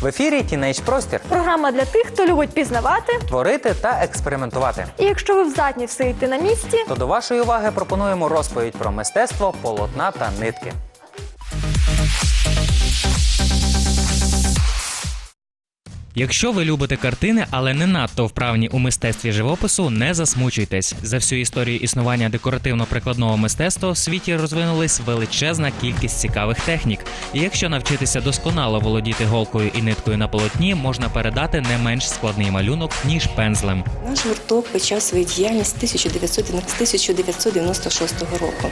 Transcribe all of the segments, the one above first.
В ефірі Тінейдж Простір Програма для тих, хто любить пізнавати. творити та експериментувати. І якщо ви здатні все йти на місці, То до вашої уваги пропонуємо розповідь про мистецтво, полотна та нитки. Якщо ви любите картини, але не надто вправні у мистецтві живопису, не засмучуйтесь. За всю історію існування декоративно-прикладного мистецтва в світі розвинулась величезна кількість цікавих технік. І якщо навчитися досконало володіти голкою і ниткою на полотні, можна передати не менш складний малюнок ніж пензлем. Наш гурток почав свою діяльність з 1900 з 1996 року.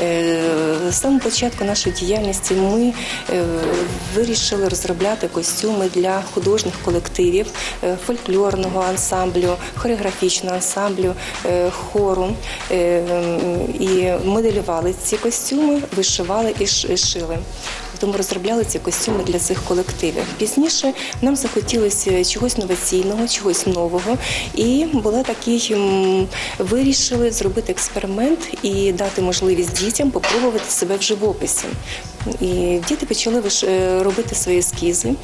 Е, З самого початку нашої діяльності ми е, вирішили розробляти костюми для художніх колективів, е, фольклорного ансамблю, хореографічного ансамблю, е, хору. Е, І моделювали ці костюми, вишивали і шили. Тому розробляли ці костюми для цих колективів. Пізніше нам захотілося чогось новаційного, чогось нового, і була такий вирішили зробити експеримент і дати можливість дітям попробувати себе в живописі. І діти почали е, робити свої ескізи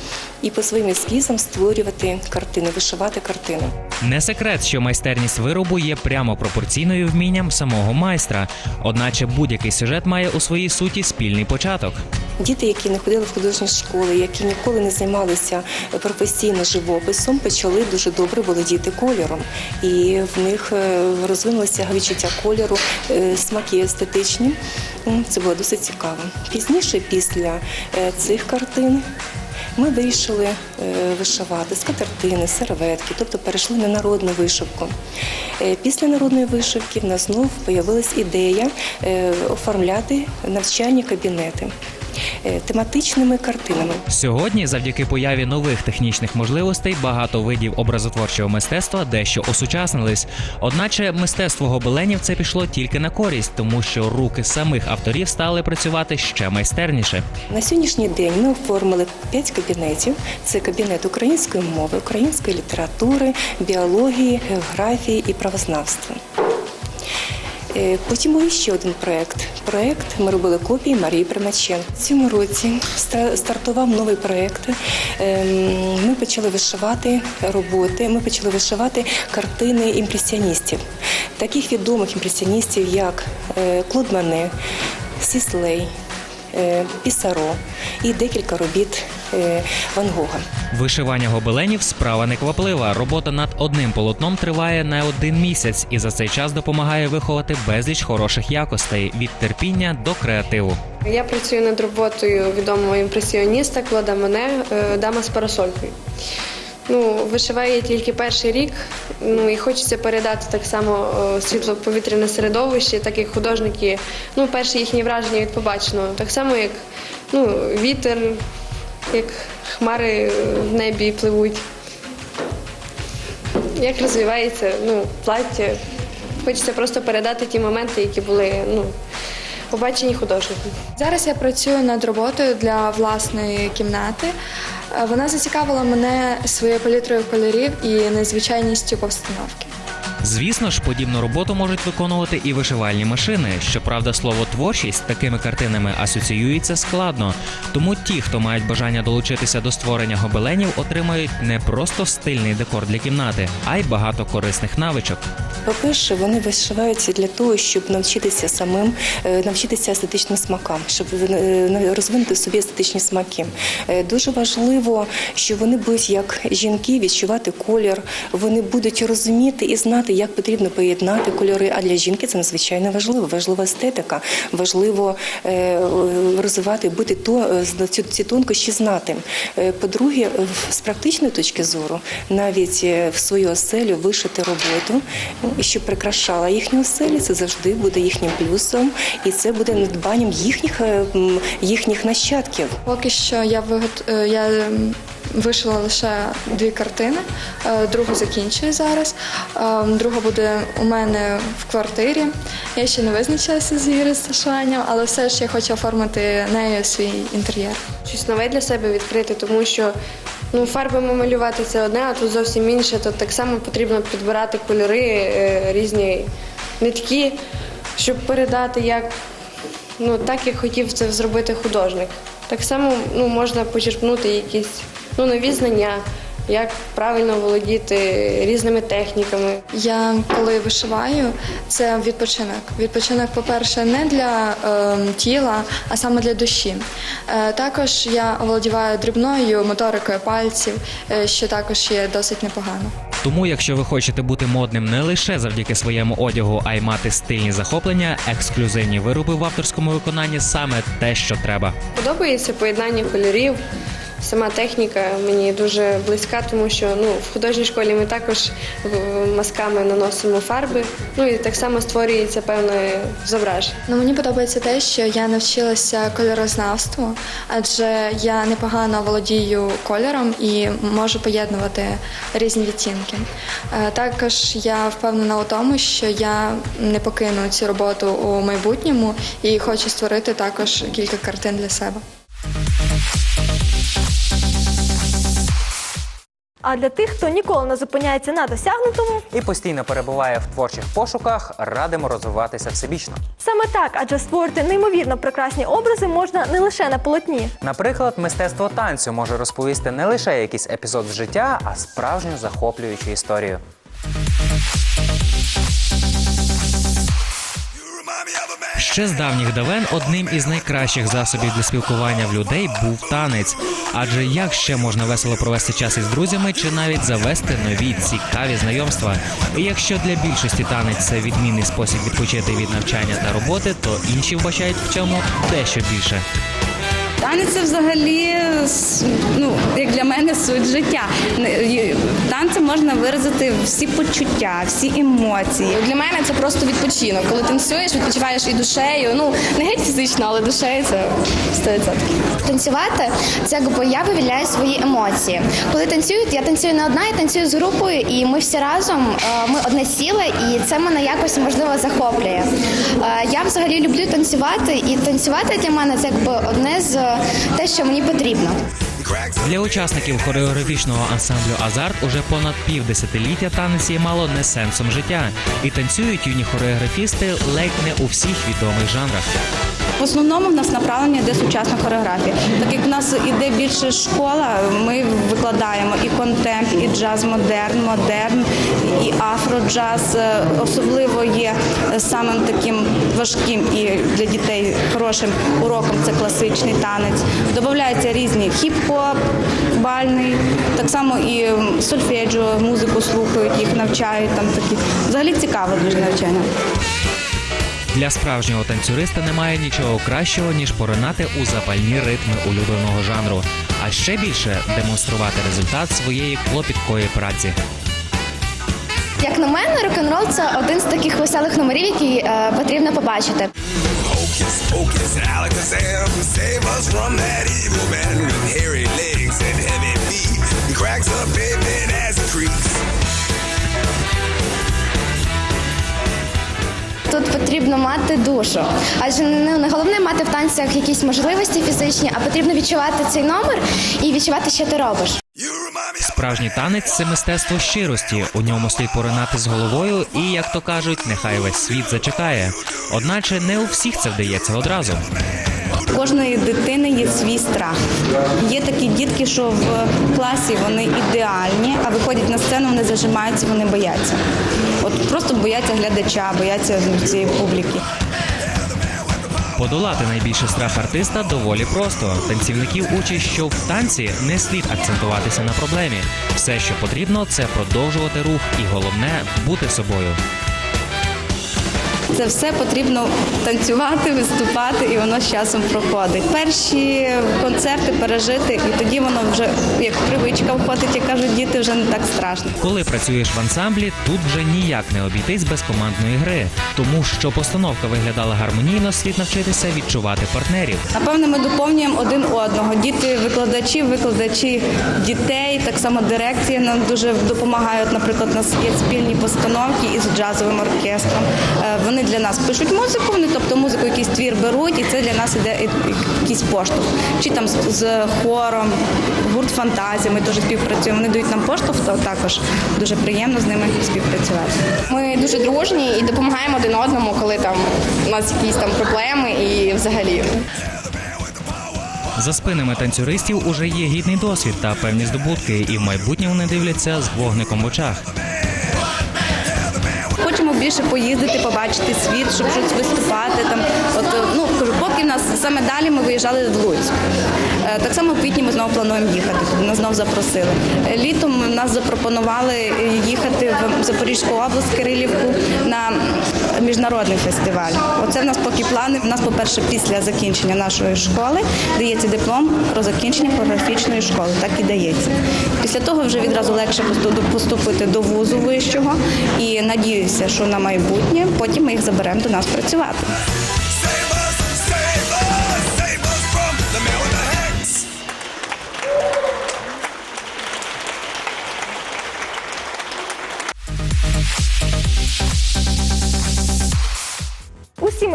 і по своїм ескізам створювати картини, вишивати картини. Не секрет, що майстерність виробу є прямо пропорційною вмінням самого майстра. Одначе будь-який сюжет має у своїй суті спільний початок. Діти, які не ходили в художні школи, які ніколи не займалися професійно живописом, почали дуже добре володіти кольором. І в них е, розвинулося відчуття кольору, е, смаки естетичні. Це було досить цікаво. Пізніше, після е, цих картин, ми вирішили е, вишивати скатертини, серветки, тобто перейшли на народну вишивку. Е, Після народної вишивки в нас знов з'явилася ідея оформляти навчальні кабінети тематичними картинами. Сьогодні, завдяки появі нових технічних можливостей, багато видів образотворчого мистецтва дещо осучаснились. Одначе мистецтво гобеленів це пішло тільки на користь, тому що руки самих авторів стали працювати ще майстерніше. На сьогоднішній день ми оформили п'ять кабінетів: це кабінет української мови, української літератури, біології, географії і правознавства. Е, Потім був ще один проект. Проект ми робили копії Марії Примачен. В цьому році стартував новий проект. Ем, Ми почали вишивати роботи. Ми почали вишивати картини імпресіоністів, таких відомих імпресіоністів, як е, Клод Мане, Сіслей, е, Пісаро і декілька робіт Ван Гога. Вишивання гобеленів справа некваплива. Робота над одним полотном триває не один місяць, і за цей час допомагає виховати безліч хороших якостей від терпіння до креативу. Я працюю над роботою відомого імпресіоніста Клода Моне е, Дама з парасолькою. Ну, вишиваю я тільки перший рік, ну і хочеться передати так само е, світло-повітряне середовище, так як художники, ну, перші їхні враження від побаченого. Так само, як ну, вітер, як хмари в небі пливуть. Як розвивається ну, плаття. Хочеться просто передати ті моменти, які були ну, побачені художником. Зараз я працюю над роботою для власної кімнати. Е, Вона зацікавила мене своєю палітрою кольорів і незвичайністю постановки. Звісно ж, подібну роботу можуть виконувати і вишивальні машини. Щоправда, слово творчість такими картинами асоціюється складно. Тому ті, хто мають бажання долучитися до створення гобеленів, отримають не просто стильний декор для кімнати, а й багато корисних навичок. По-перше, вони вишиваються для того, щоб навчитися самим е, навчитися естетичним смакам, щоб е, розвинути собі естетичні смаки. Е, Дуже важливо, що вони будуть як жінки відчувати колір, вони будуть розуміти і знати, як потрібно поєднати кольори. А для жінки це надзвичайно важливо. Важлива естетика, важливо е, розвивати, бути то е, ці, тонкощі знати. Е, По-друге, з практичної точки зору, навіть в свою оселю вишити роботу, щоб прикрашала їхню оселю, це завжди буде їхнім плюсом, і це буде надбанням їхніх, їхніх нащадків. Поки що я вигот... я вишила лише дві картини, е, другу закінчую зараз. Е, Друга буде у мене в квартирі. Я ще не визначилася з її розташуванням, але все ж я хочу оформити нею свій інтер'єр. щось нове для себе відкрити, тому що ну, фарбами малювати це одне, а тут зовсім інше. То так само потрібно підбирати кольори, е, різні нитки, щоб передати, як, ну, так, як хотів це зробити художник. Так само ну, можна почерпнути якісь ну, нові знання, як правильно володіти різними техніками. Я коли вишиваю, це відпочинок. Відпочинок, по-перше, не для е, тіла, а саме для душі. Е, також я оволодіваю дрібною моторикою пальців, е, що також є досить непогано. Тому, якщо ви хочете бути модним не лише завдяки своєму одягу, а й мати стильні захоплення, ексклюзивні вироби в авторському виконанні саме те, що треба. Подобається поєднання кольорів. Сама техніка мені дуже близька, тому що ну, в художній школі ми також мазками наносимо фарби. Ну і так само створюється певне зображення. Ну, мені подобається те, що я навчилася кольорознавству, адже я непогано володію кольором і можу поєднувати різні відтінки. Е, Також я впевнена у тому, що я не покину цю роботу у майбутньому і хочу створити також кілька картин для себе. А для тих, хто ніколи не зупиняється на досягнутому, І постійно перебуває в творчих пошуках, радимо розвиватися всебічно. саме так, адже створити неймовірно прекрасні образи можна не лише на полотні. Наприклад, мистецтво танцю може розповісти не лише якийсь епізод з життя, а справжню захоплюючу історію. Ще з давніх давен одним із найкращих засобів для спілкування в людей був танець. Адже як ще можна весело провести час із друзями чи навіть завести нові цікаві знайомства? І якщо для більшості танець це відмінний спосіб відпочити від навчання та роботи, то інші вбачають в цьому дещо більше. Танець це взагалі ну, як для мене суть життя. Танцем можна виразити всі почуття, всі емоції. Для мене це просто відпочинок. Коли танцюєш, відпочиваєш і душею. Ну не геть фізично, але душею це 100%. Танцювати це якби я вивільняю свої емоції. Коли танцюють, я танцюю не одна, я танцюю з групою, і ми всі разом е, ми одне ціле, і це мене якось можливо захоплює. Е, Я взагалі люблю танцювати, і танцювати для мене це якби одне з те, що мені потрібно. Для учасників хореографічного ансамблю Азарт уже понад півдесятиліття танець є мало не сенсом життя, і танцюють юні хореографісти ледь не у всіх відомих жанрах. В основному в нас направлення йде сучасна хореографія. Так як в нас іде більше школа, ми викладаємо і контемп, і джаз модерн, модерн, і афроджаз. Е, Особливо є самим таким важким і для дітей хорошим уроком це класичний танець. Добавляються різні хіп-хоп, бальний, так само і сольфеджіо, музику слухають, їх навчають там такі. Взагалі цікаве дуже навчання. Для справжнього танцюриста немає нічого кращого, ніж поринати у запальні ритми улюбленого жанру, а ще більше демонструвати результат своєї клопіткої праці. Як на мене, рок-н-рол це один з таких веселих номерів, які е, потрібно побачити. Тут потрібно мати душу, адже не, не головне мати в танцях якісь можливості фізичні, а потрібно відчувати цей номер і відчувати, що ти робиш. Справжній танець це мистецтво щирості. У ньому слід поринати з головою, і, як то кажуть, нехай весь світ зачекає. Одначе не у всіх це вдається одразу. Кожної дитини є свій страх. Є такі дітки, що в класі вони ідеальні, а виходять на сцену, вони зажимаються, вони бояться. От просто бояться глядача, бояться цієї публіки. Подолати найбільший страх артиста доволі просто. Танцівників учать, що в танці не слід акцентуватися на проблемі. Все, що потрібно, це продовжувати рух, і головне бути собою. Це все потрібно танцювати, виступати, і воно з часом проходить. Перші концерти пережити, і тоді воно вже як привичка входить, як кажуть діти, вже не так страшно. Коли працюєш в ансамблі, тут вже ніяк не обійтись без командної гри, тому що постановка виглядала гармонійно, слід навчитися відчувати партнерів. Напевно, ми доповнюємо один одного. Діти, викладачі, викладачі дітей, так само дирекція нам дуже допомагають. Наприклад, у нас є спільні постановки із джазовим оркестром. Е, Вони для нас пишуть музику, вони тобто музику, якийсь твір беруть, і це для нас іде якийсь поштовх. Чи там з, з хором, гурт фантазія, ми теж співпрацюємо. Вони дають нам поштовх, то також дуже приємно з ними співпрацювати. Ми дуже дружні і допомагаємо один одному, коли там у нас якісь там проблеми і взагалі. За спинами танцюристів уже є гідний досвід та певні здобутки, і в майбутнє вони дивляться з вогником в очах. Більше поїздити, побачити світ, щоб щось виступати. Там, от, е, ну, кажу, поки в нас саме далі ми виїжджали в Луцьк. Е, Так само в квітні ми знову плануємо їхати, туди нас знову запросили. Е, Літом нас запропонували їхати в Запорізьку область, Кирилівку на міжнародний фестиваль. Оце в нас поки плани. У нас, по-перше, після закінчення нашої школи дається диплом про закінчення хореографічної школи. Так і дається. Після того вже відразу легше посту- поступити до вузу вищого і надіюся, що на майбутнє потім ми їх заберемо до нас працювати.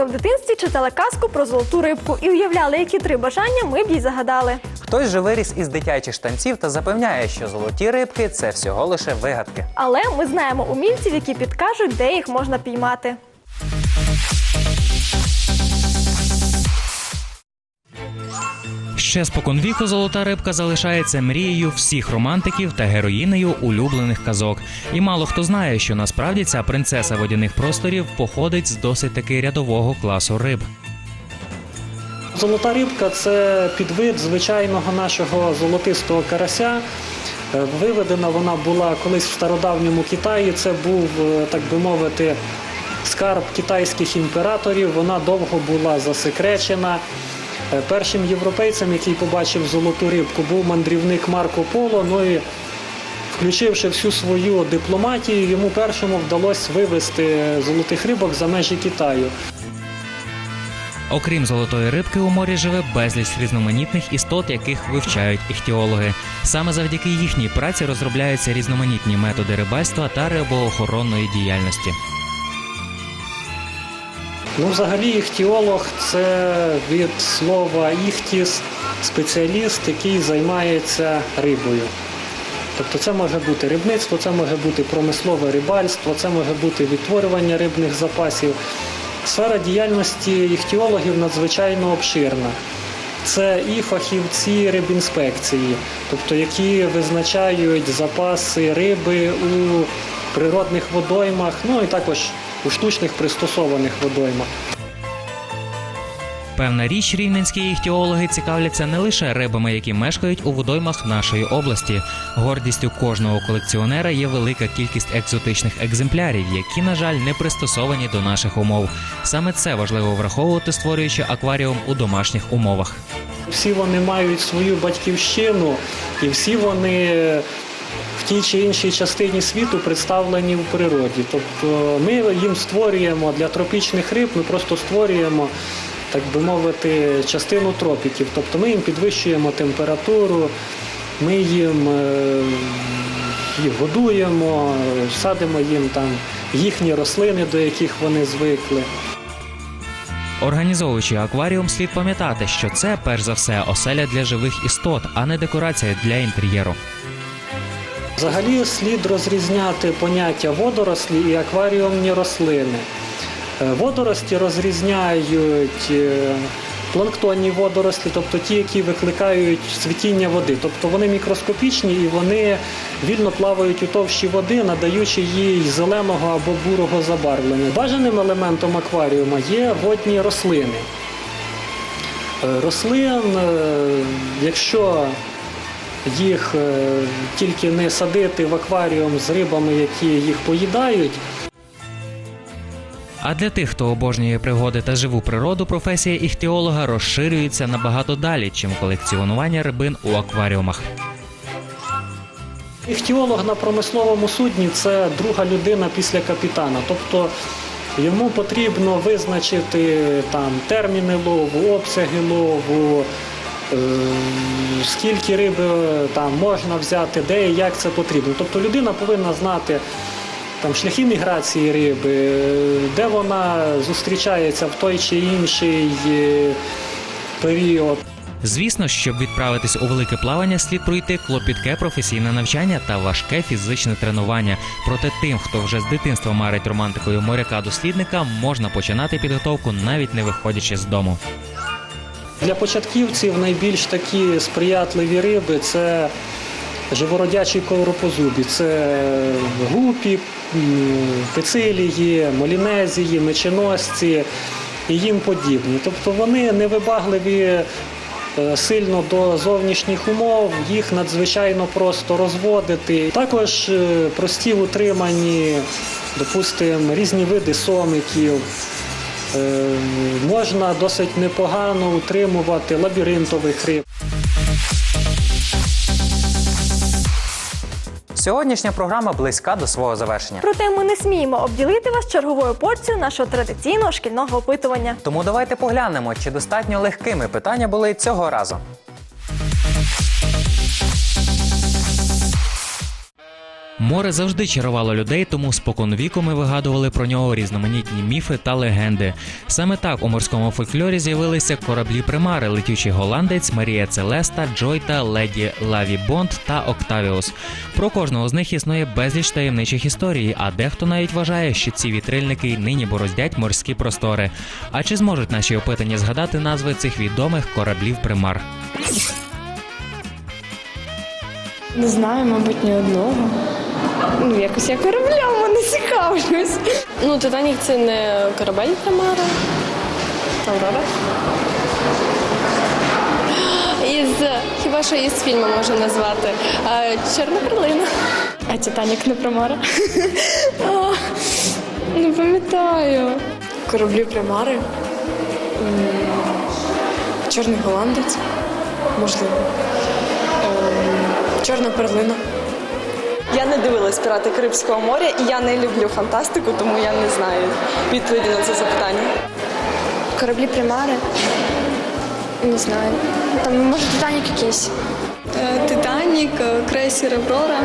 В дитинстві читали казку про золоту рибку і уявляли, які три бажання ми б їй загадали. Хтось же виріс із дитячих штанців та запевняє, що золоті рибки це всього лише вигадки. Але ми знаємо умільців, які підкажуть, де їх можна піймати. Ще споконвіку золота рибка залишається мрією всіх романтиків та героїнею улюблених казок. І мало хто знає, що насправді ця принцеса водяних просторів походить з досить таки рядового класу риб. Золота рибка це підвид звичайного нашого золотистого карася. Е, Виведена вона була колись в стародавньому Китаї. Це був, е, так би мовити, скарб китайських імператорів. Вона довго була засекречена. Е, Першим європейцем, який побачив золоту рибку, був мандрівник Марко Поло. Ну і включивши всю свою дипломатію, йому першому вдалося вивезти золотих рибок за межі Китаю. Окрім золотої рибки, у морі живе безліч різноманітних істот, яких вивчають іхтіологи. Саме завдяки їхній праці розробляються різноманітні методи рибальства та рибоохоронної діяльності. Ну, взагалі, іхтіолог це від слова іхтіс, спеціаліст, який займається рибою. Тобто це може бути рибництво, це може бути промислове рибальство, це може бути відтворювання рибних запасів. Сфера діяльності іхтіологів надзвичайно обширна. Це і фахівці рибінспекції, тобто які визначають запаси риби у природних водоймах, ну і також у штучних пристосованих водоймах. Певна річ, рівненські іхтіологи цікавляться не лише рибами, які мешкають у водоймах нашої області. Гордістю кожного колекціонера є велика кількість екзотичних екземплярів, які, на жаль, не пристосовані до наших умов. Саме це важливо враховувати, створюючи акваріум у домашніх умовах. Всі вони мають свою батьківщину, і всі вони в тій чи іншій частині світу представлені в природі. Тобто ми їм створюємо для тропічних риб, ми просто створюємо, так би мовити, частину тропіків. Тобто ми їм підвищуємо температуру, ми їм е, їх годуємо, садимо їм там їхні рослини, до яких вони звикли. Організовуючи акваріум, слід пам'ятати, що це перш за все оселя для живих істот, а не декорація для інтер'єру. Взагалі слід розрізняти поняття водорослі і акваріумні рослини. Е, Водорості розрізняють е, планктонні водорослі, тобто ті, які викликають цвітіння води. Тобто вони мікроскопічні і вони вільно плавають у товщі води, надаючи їй зеленого або бурого забарвлення. Бажаним елементом акваріума є водні рослини. Е, Рослин, якщо їх е, тільки не садити в акваріум з рибами, які їх поїдають, А для тих, хто обожнює пригоди та живу природу, професія іхтіолога розширюється набагато далі, чим колекціонування рибин у акваріумах. Іхтіолог на промисловому судні це друга людина після капітана. Тобто йому потрібно визначити там терміни лову, обсяги лову, скільки риби там можна взяти, де і як це потрібно. Тобто людина повинна знати там шляхи міграції риби, е, де вона зустрічається в той чи інший е, період. Звісно, щоб відправитись у велике плавання, слід пройти клопітке професійне навчання та важке фізичне тренування. Проте тим, хто вже з дитинства марить романтикою моряка-дослідника, можна починати підготовку навіть не виходячи з дому. Для початківців найбільш такі сприятливі риби це живородячі ковропозубі. Це гупі, пицилії, молінезії, меченосці і їм подібні. Тобто вони невибагливі е, сильно до зовнішніх умов, їх надзвичайно просто розводити. Також е, прості в утриманні, допустимо, різні види сомиків. Е, Можна досить непогано утримувати лабіринтовий хрип. Сьогоднішня програма близька до свого завершення. Проте ми не сміємо обділити вас черговою порцією нашого традиційного шкільного опитування. Тому давайте поглянемо, чи достатньо легкими питання були цього разу. Море завжди чарувало людей, тому споконвіку ми вигадували про нього різноманітні міфи та легенди. Саме так у морському фольклорі з'явилися кораблі примари, летючий голландець, Марія Целеста, Джойта, леді Лаві Бонд та Октавіус. Про кожного з них існує безліч таємничих історій, а дехто навіть вважає, що ці вітрильники нині бороздять морські простори. А чи зможуть наші опитані згадати назви цих відомих кораблів примар? Не знаю, мабуть, ні одного. Ну, якось я кораблями не цікавлюсь. Ну, Титанік це не корабель Тамара. Аврора. Із, хіба що із фільму можу назвати. Чорна перлина. А Титанік не Примара? А, Не пам'ятаю. Кораблі Примари. Чорний голландець. Можливо. Ем, Чорна перлина. Я не дивилась пірати Карибського моря і я не люблю фантастику, тому я не знаю відповіді на це запитання. Кораблі примари. Не знаю. Там може Титанік якийсь. Титанік, крейсер Аврора.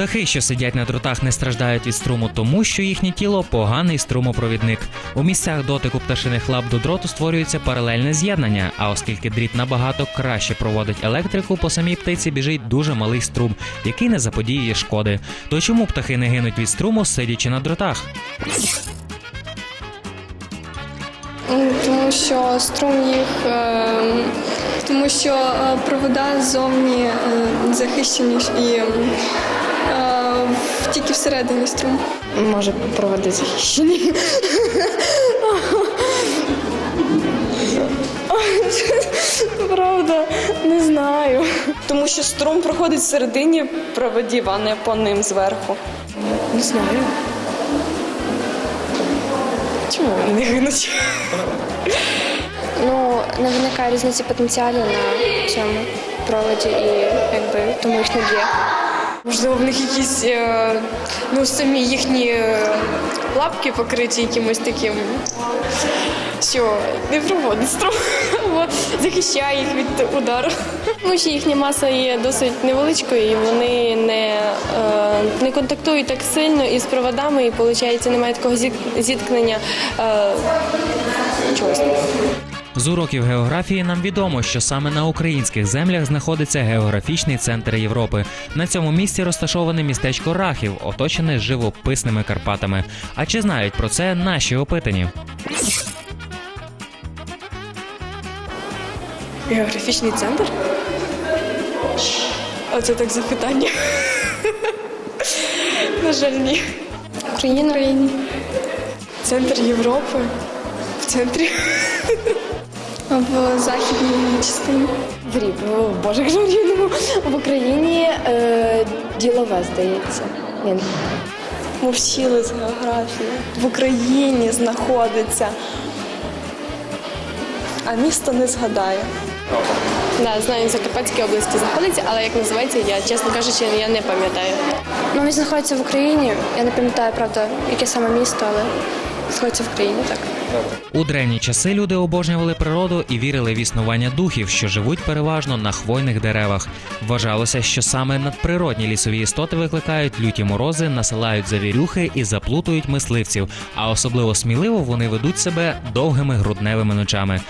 Птахи, що сидять на дротах, не страждають від струму, тому що їхнє тіло поганий струмопровідник. У місцях дотику пташиних лап до дроту створюється паралельне з'єднання. А оскільки дріт набагато краще проводить електрику, по самій птиці біжить дуже малий струм, який не заподіює шкоди. То чому птахи не гинуть від струму, сидячи на дротах? Тому що струм їх. ем, Тому що е, провода ззовні е, захищені і е, тільки всередині струм. Може проводи захищені. Правда, не знаю. Тому що струм проходить всередині проводів, а не по ним зверху. Не знаю. Чому вони не гинуть? Ну, не виникає різниці потенціалів на цьому проводі і якби тому їх не б'є. Можливо, в них якісь е, ну, самі їхні е, лапки покриті якимось таким, що не проводить струм, або захищає їх від удару. Тому що їхня маса є досить невеличкою, і вони не, е, не контактують так сильно із проводами, і виходить, немає такого зіт- зіткнення чогось. З уроків географії нам відомо, що саме на українських землях знаходиться географічний центр Європи. На цьому місці розташоване містечко Рахів, оточене живописними Карпатами. А чи знають про це наші опитані? Географічний центр? Оце так запитання. На жаль, ні. Україна. Україні. Центр Європи. В центрі. В західній частині. В Рів... О, Боже, як же в Рівному. В Україні е, ділове, здається. Ні. Ми вчили з географії. В Україні знаходиться. А місто не згадаю. Да, знаю, в Закарпатській області знаходиться, але як називається, я, чесно кажучи, я не пам'ятаю. Ну, він знаходиться в Україні. Я не пам'ятаю, правда, яке саме місто, але знаходиться в Україні, так. У древні часи люди обожнювали природу і вірили в існування духів, що живуть переважно на хвойних деревах. Вважалося, що саме надприродні лісові істоти викликають люті морози, насилають завірюхи і заплутують мисливців. А особливо сміливо вони ведуть себе довгими грудневими ночами.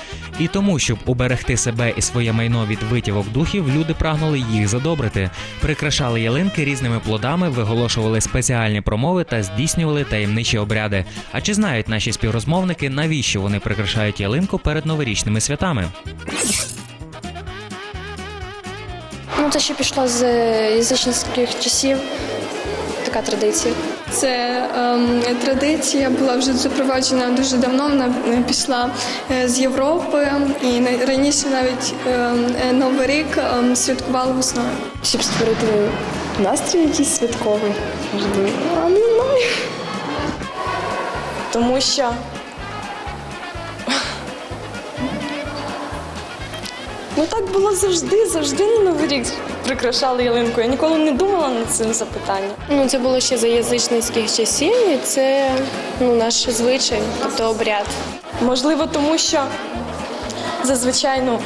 І тому, щоб уберегти себе і своє майно від витівок духів, люди прагнули їх задобрити, прикрашали ялинки різними плодами, виголошували спеціальні промови та здійснювали таємничі обряди. А чи знають наші співрозмовники, навіщо вони прикрашають ялинку перед новорічними святами. Ну, це ще пішло з язичницьких часів. Така традиція. Це ем, традиція була вже запроваджена дуже давно. Вона е, пішла е, з Європи, і раніше навіть ем, е, Новий рік ем, святкували весною. Щоб створити настрій якийсь святковий. Можливо. А не знаю. Тому що. Ну так було завжди, завжди на Новий рік прикрашали ялинку. Я ніколи не думала над цим запитанням. Ну, це було ще за язичницьких часів, і це ну, наш звичай, тобто обряд. Можливо, тому що зазвичай ну,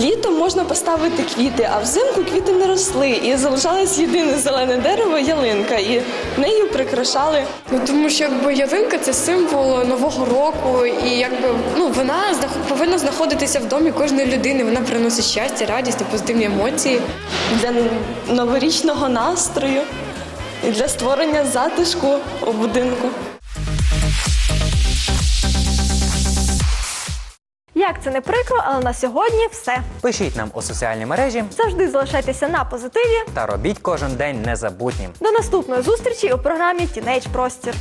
літом можна поставити квіти, а взимку квіти не росли. І залишалось єдине зелене дерево ялинка, і нею прикрашали. Ну тому що якби ялинка це символ нового року, і якби ну вона знах- повинна знаходитися в домі кожної людини. Вона приносить щастя, радість та позитивні емоції. для новорічного настрою і для створення затишку у будинку. Як це не прикро, але на сьогодні все. Пишіть нам у соціальні мережі Завжди залишайтеся на позитиві. та робіть кожен день незабутнім. До наступної зустрічі у програмі Тінейдж Простір.